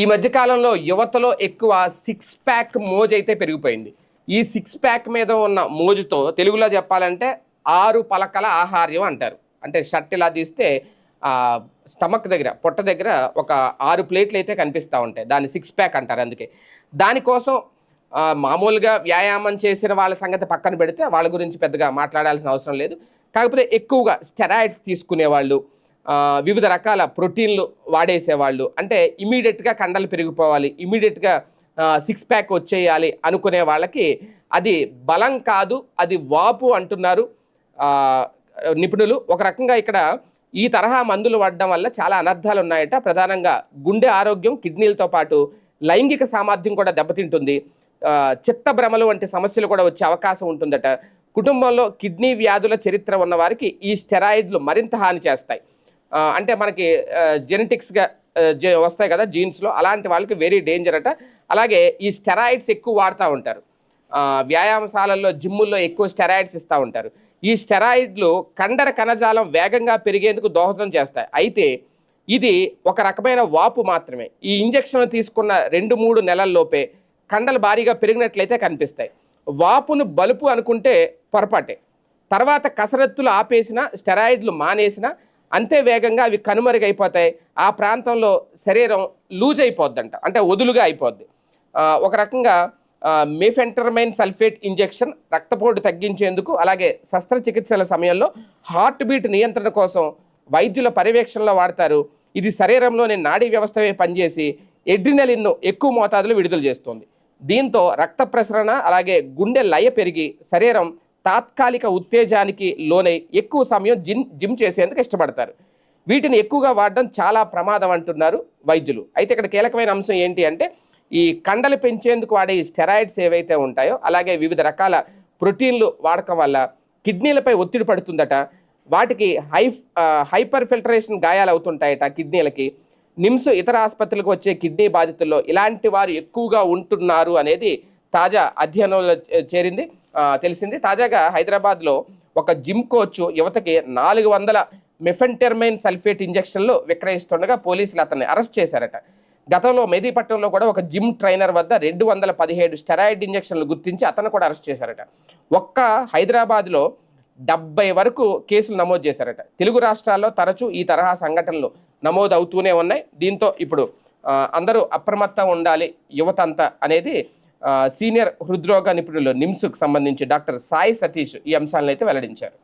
ఈ మధ్యకాలంలో యువతలో ఎక్కువ సిక్స్ ప్యాక్ మోజ్ అయితే పెరిగిపోయింది. ఈ సిక్స్ ప్యాక్ మీద ఉన్న మోజుతో తెలుగులో చెప్పాలంటే ఆరు పలకల ఆహార్యం అంటారు. అంటే షర్ట్ ఇలా తీస్తే స్టమక్ దగ్గర పొట్ట దగ్గర ఒక ఆరు ప్లేట్లు అయితే కనిపిస్తూ ఉంటాయి. దాన్ని సిక్స్ ప్యాక్ అంటారు అందుకే. దానికోసం మామూలుగా వ్యాయామం చేసిన వాళ్ళ సంగతి పక్కన పెడితే వాళ్ళ గురించి పెద్దగా మాట్లాడాల్సిన అవసరం లేదు. కాకపోతే ఎక్కువగా స్టెరాయిడ్స్ తీసుకునేవాళ్ళు వాళ్ళు వివిధ రకాల ప్రోటీన్లు వాడేసేవాళ్ళు. అంటే ఇమీడియట్గా కండలు పెరిగిపోవాలి ఇమీడియట్గా సిక్స్ ప్యాక్ వచ్చేయాలి అనుకునే వాళ్ళకి అది బలం కాదు అది వాపు అంటున్నారు నిపుణులు. ఒక రకంగా ఇక్కడ ఈ తరహా మందులు వాడడం వల్ల చాలా అనర్థాలు ఉన్నాయట. ప్రధానంగా గుండె ఆరోగ్యం కిడ్నీలతో పాటు లైంగిక సామర్థ్యం కూడా దెబ్బతింటుంది. చిత్త భ్రమలు వంటి సమస్యలు కూడా వచ్చే అవకాశం ఉంటుందట. కుటుంబంలో కిడ్నీ వ్యాధుల చరిత్ర ఉన్నవారికి ఈ స్టెరాయిడ్లు మరింత హాని చేస్తాయి. అంటే మనకి జెనెటిక్స్గా వస్తాయి కదా జీన్స్లో అలాంటి వాళ్ళకి వెరీ డేంజర్ అట. అలాగే ఈ స్టెరాయిడ్స్ ఎక్కువ వాడుతూ ఉంటారు. వ్యాయామశాలల్లో జిమ్ముల్లో ఎక్కువ స్టెరాయిడ్స్ ఇస్తూ ఉంటారు. ఈ స్టెరాయిడ్లు కండర కణజాలం వేగంగా పెరిగేందుకు దోహదం చేస్తాయి. అయితే ఇది ఒక రకమైన వాపు మాత్రమే. ఈ ఇంజెక్షన్ తీసుకున్న రెండు మూడు నెలల్లోపే కండలు భారీగా పెరిగినట్లయితే కనిపిస్తాయి. వాపును బలుపు అనుకుంటే పొరపాటే. తర్వాత కసరత్తులు ఆపేసిన స్టెరాయిడ్లు మానేసిన అంతే వేగంగా అవి కనుమరుగైపోతాయి. ఆ ప్రాంతంలో శరీరం లూజ్ అయిపోద్దంట. అంటే వదులుగా అయిపోద్ది. ఒక రకంగా మేఫెంటర్మైన్ సల్ఫేట్ ఇంజెక్షన్ రక్తపోటు తగ్గించేందుకు అలాగే శస్త్రచికిత్సల సమయంలో హార్ట్ బీట్ నియంత్రణ కోసం వైద్యుల పర్యవేక్షణలో వాడతారు. ఇది శరీరంలోని నాడీ వ్యవస్థపై పనిచేసి ఎడ్రినలిన్ను ఎక్కువ మోతాదులో విడుదల చేస్తుంది. దీంతో రక్త ప్రసరణ అలాగే గుండె లయ పెరిగి శరీరం తాత్కాలిక ఉత్తేజానికి లోనై ఎక్కువ సమయం జిమ్ జిమ్ చేసేందుకు ఇష్టపడతారు. వీటిని ఎక్కువగా వాడడం చాలా ప్రమాదం అంటున్నారు వైద్యులు. అయితే ఇక్కడ కీలకమైన అంశం ఏంటి అంటే ఈ కండలు పెంచేందుకు వాడే ఈ స్టెరాయిడ్స్ ఏవైతే ఉంటాయో అలాగే వివిధ రకాల ప్రోటీన్లు వాడకం వల్ల కిడ్నీలపై ఒత్తిడి పడుతుందట. వాటికి హై హైపర్ ఫిల్టరేషన్ గాయాలు అవుతుంటాయట కిడ్నీలకి. నిమ్స్ ఇతర ఆసుపత్రులకు వచ్చే కిడ్నీ బాధితుల్లో ఇలాంటి వారు ఎక్కువగా ఉంటున్నారు అనేది తాజా అధ్యయనంలో చేరింది. తెలిసింది. తాజాగా హైదరాబాద్లో ఒక జిమ్ కోచ్ యువతకి నాలుగు వందల మెఫెంటెర్మైన్ సల్ఫేట్ ఇంజెక్షన్లు విక్రయిస్తుండగా పోలీసులు అతన్ని అరెస్ట్ చేశారట. గతంలో మెదీపట్నంలో కూడా ఒక జిమ్ ట్రైనర్ వద్ద రెండు వందల పదిహేడు స్టెరాయిడ్ ఇంజెక్షన్లు గుర్తించి అతను కూడా అరెస్ట్ చేశారట. ఒక్క హైదరాబాద్లో డెబ్బై వరకు కేసులు నమోదు చేశారట. తెలుగు రాష్ట్రాల్లో తరచూ ఈ తరహా సంఘటనలు నమోదు అవుతూనే ఉన్నాయి. దీంతో ఇప్పుడు అందరూ అప్రమత్తం ఉండాలి యువత అంతా అనేది సీనియర్ హృద్రోగ నిపుణులు నిమ్స్కు సంబంధించి డాక్టర్ సాయి సతీష్ ఈ అంశాలను అయితే వెల్లడించారు.